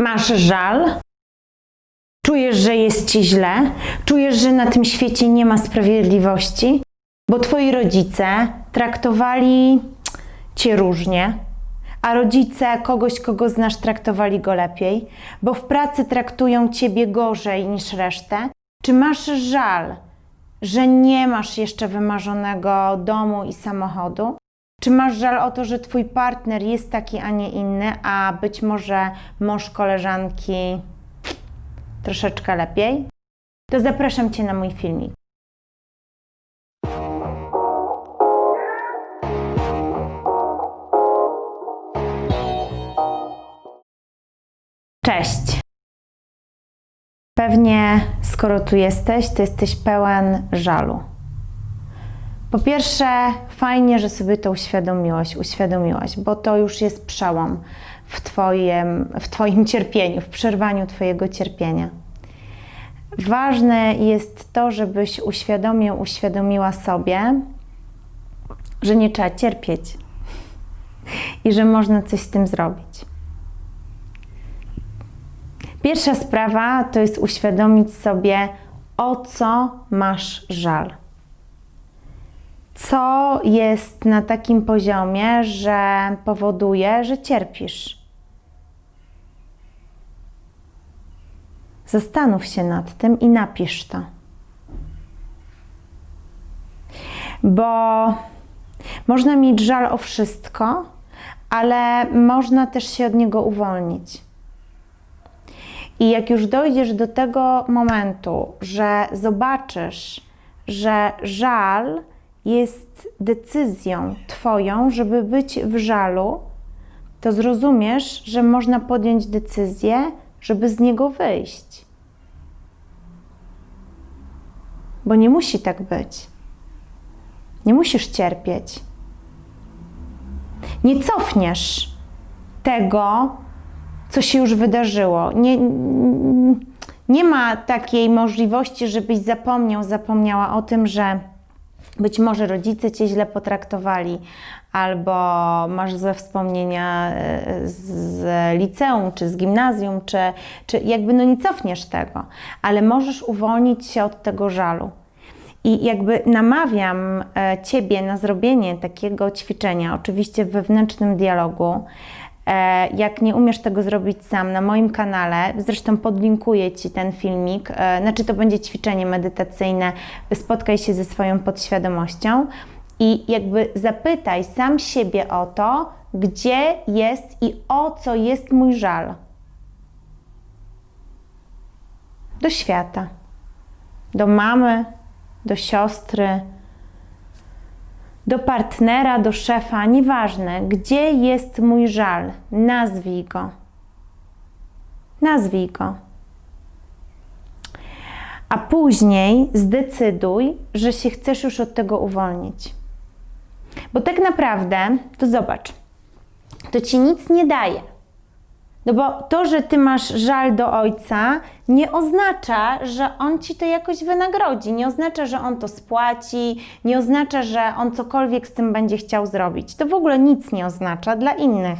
Masz żal? Czujesz, że jest ci źle? Czujesz, że na tym świecie nie ma sprawiedliwości? Bo twoi rodzice traktowali cię różnie, a rodzice kogoś, kogo znasz, traktowali go lepiej, bo w pracy traktują ciebie gorzej niż resztę. Czy masz żal, że nie masz jeszcze wymarzonego domu i samochodu? Czy masz żal o to, że twój partner jest taki, a nie inny, a być może mąż koleżanki troszeczkę lepiej? To zapraszam cię na mój filmik. Cześć. Pewnie, skoro tu jesteś, to jesteś pełen żalu. Po pierwsze, fajnie, że sobie to uświadomiłaś, uświadomiłaś, bo to już jest przełom w twoim, w twoim cierpieniu, w przerwaniu Twojego cierpienia. Ważne jest to, żebyś uświadomił, uświadomiła sobie, że nie trzeba cierpieć i że można coś z tym zrobić. Pierwsza sprawa to jest uświadomić sobie, o co masz żal. Co jest na takim poziomie, że powoduje, że cierpisz. Zastanów się nad tym i napisz to. Bo można mieć żal o wszystko, ale można też się od niego uwolnić. I jak już dojdziesz do tego momentu, że zobaczysz, że żal jest decyzją Twoją, żeby być w żalu, to zrozumiesz, że można podjąć decyzję, żeby z niego wyjść. Bo nie musi tak być. Nie musisz cierpieć. Nie cofniesz tego, co się już wydarzyło. Nie, nie ma takiej możliwości, żebyś zapomniał, zapomniała o tym, że być może rodzice cię źle potraktowali, albo masz złe wspomnienia e, z liceum, czy z gimnazjum, czy, czy jakby no nie cofniesz tego, ale możesz uwolnić się od tego żalu. I jakby namawiam e, Ciebie na zrobienie takiego ćwiczenia, oczywiście w wewnętrznym dialogu. E, Jak nie umiesz tego zrobić sam, na moim kanale, zresztą podlinkuję Ci ten filmik, e, znaczy to będzie ćwiczenie medytacyjne, spotkaj się ze swoją podświadomością i jakby zapytaj sam siebie o to, gdzie jest i o co jest mój żal. Do świata, do mamy, do siostry, do partnera, do szefa, nieważne, gdzie jest mój żal, nazwij go. Nazwij go. A później zdecyduj, że się chcesz już od tego uwolnić. Bo tak naprawdę, to zobacz, to ci nic nie daje. No bo to, że ty masz żal do ojca, nie oznacza, że on ci to jakoś wynagrodzi, nie oznacza, że on to spłaci, nie oznacza, że on cokolwiek z tym będzie chciał zrobić. To w ogóle nic nie oznacza dla innych.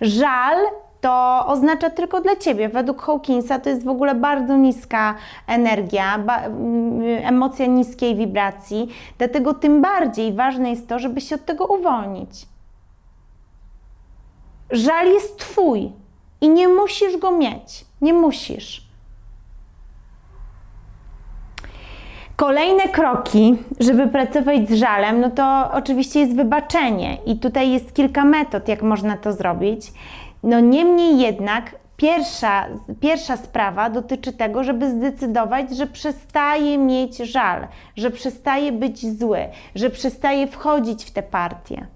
Żal to oznacza tylko dla ciebie. Według Hawkinsa to jest w ogóle bardzo niska energia, mm, emocja niskiej wibracji, dlatego tym bardziej ważne jest to, żeby się od tego uwolnić. Żal jest twój i nie musisz go mieć. Nie musisz. Kolejne kroki, żeby pracować z żalem, no to oczywiście jest wybaczenie, i tutaj jest kilka metod, jak można to zrobić. No niemniej jednak, pierwsza, pierwsza sprawa dotyczy tego, żeby zdecydować, że przestaje mieć żal, że przestaje być zły, że przestaje wchodzić w tę partię.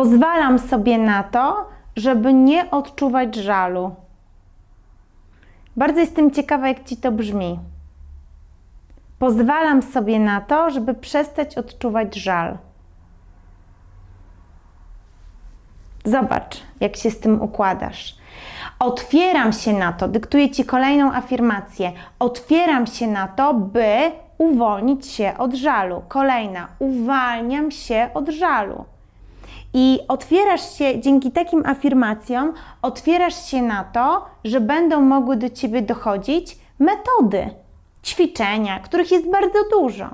Pozwalam sobie na to, żeby nie odczuwać żalu. Bardzo jestem ciekawa, jak ci to brzmi. Pozwalam sobie na to, żeby przestać odczuwać żal. Zobacz, jak się z tym układasz. Otwieram się na to, dyktuję ci kolejną afirmację. Otwieram się na to, by uwolnić się od żalu. Kolejna, uwalniam się od żalu. I otwierasz się, dzięki takim afirmacjom, otwierasz się na to, że będą mogły do ciebie dochodzić metody, ćwiczenia, których jest bardzo dużo.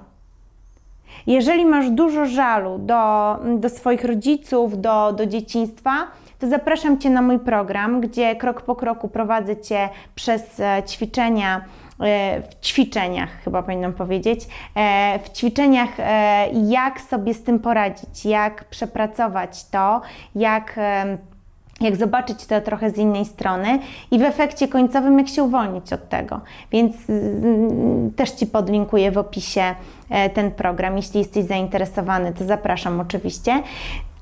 Jeżeli masz dużo żalu do, do swoich rodziców, do, do dzieciństwa, to zapraszam Cię na mój program, gdzie krok po kroku prowadzę Cię przez e, ćwiczenia, w ćwiczeniach chyba powinnam powiedzieć, e, w ćwiczeniach, e, jak sobie z tym poradzić, jak przepracować to, jak. jak zobaczyć to trochę z innej strony i w efekcie końcowym, jak się uwolnić od tego. Więc też Ci podlinkuję w opisie e, ten program. Jeśli jesteś zainteresowany, to zapraszam oczywiście.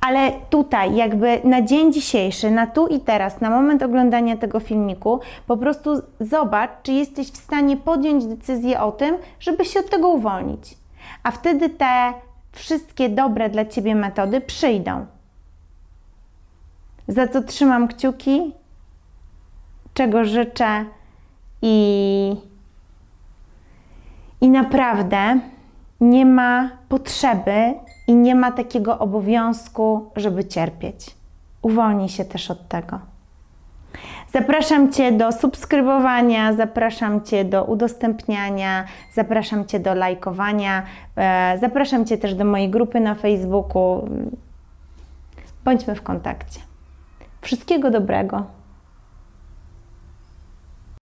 Ale tutaj, jakby na dzień dzisiejszy, na tu i teraz, na moment oglądania tego filmiku, po prostu zobacz, czy jesteś w stanie podjąć decyzję o tym, żeby się od tego uwolnić. A wtedy te wszystkie dobre dla Ciebie metody przyjdą. Za co trzymam kciuki, czego życzę i, i naprawdę nie ma potrzeby i nie ma takiego obowiązku, żeby cierpieć. Uwolnij się też od tego. Zapraszam Cię do subskrybowania, zapraszam Cię do udostępniania, zapraszam Cię do lajkowania, e, zapraszam Cię też do mojej grupy na Facebooku. Bądźmy w kontakcie. Wszystkiego dobrego.